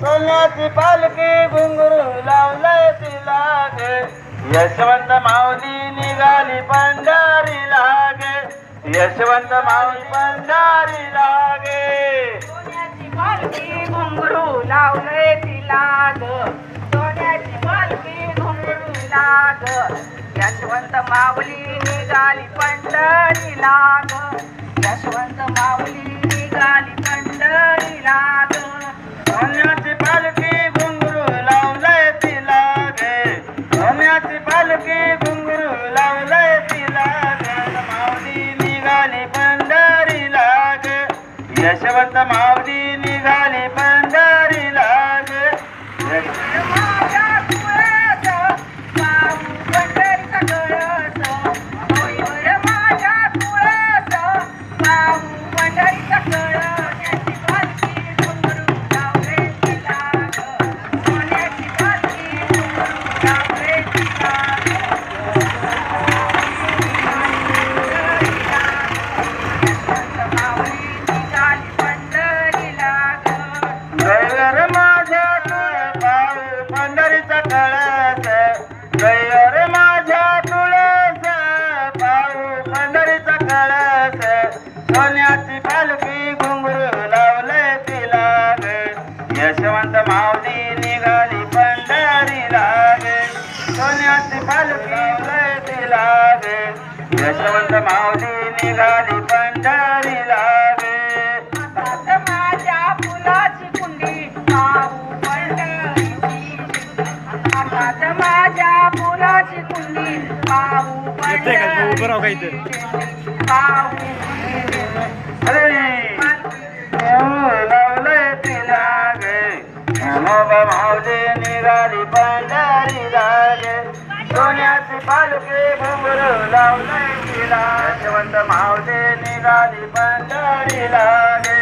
सोन्याची पालखी घुंगरू लावलाय तिला गे. यशवंत माऊली निघाली पंढारी लागे. यशवंत माऊली पंढारी लागे. सोन्याची पालखी घुंगरू लावलंय तिला ग. सोन्याची पालखी घुंगरू लाग. यशवंत माऊली निघाली पंढरीला ग यशवंत माऊली निघाली पंढरीला ग यशवंत मावली निघाली पंढरी लाग. माझ्या सोन्याची पालखी घुंगरू लावलंय तिला ग. यशवंत माऊली निघाली पंढरी लागे. सोन्याची पालखी लावलंय तिला ग. यशवंत माऊली निघाली पंढरी लागे. फुलाची कुंडी माझ्या फुलाची कुंडी पाहू. पाहू भावले निराली पंढरी लागे सोन्याचे पालके घुंगरू लावले तिला. यशवंत मावले निराली पंढरी लागे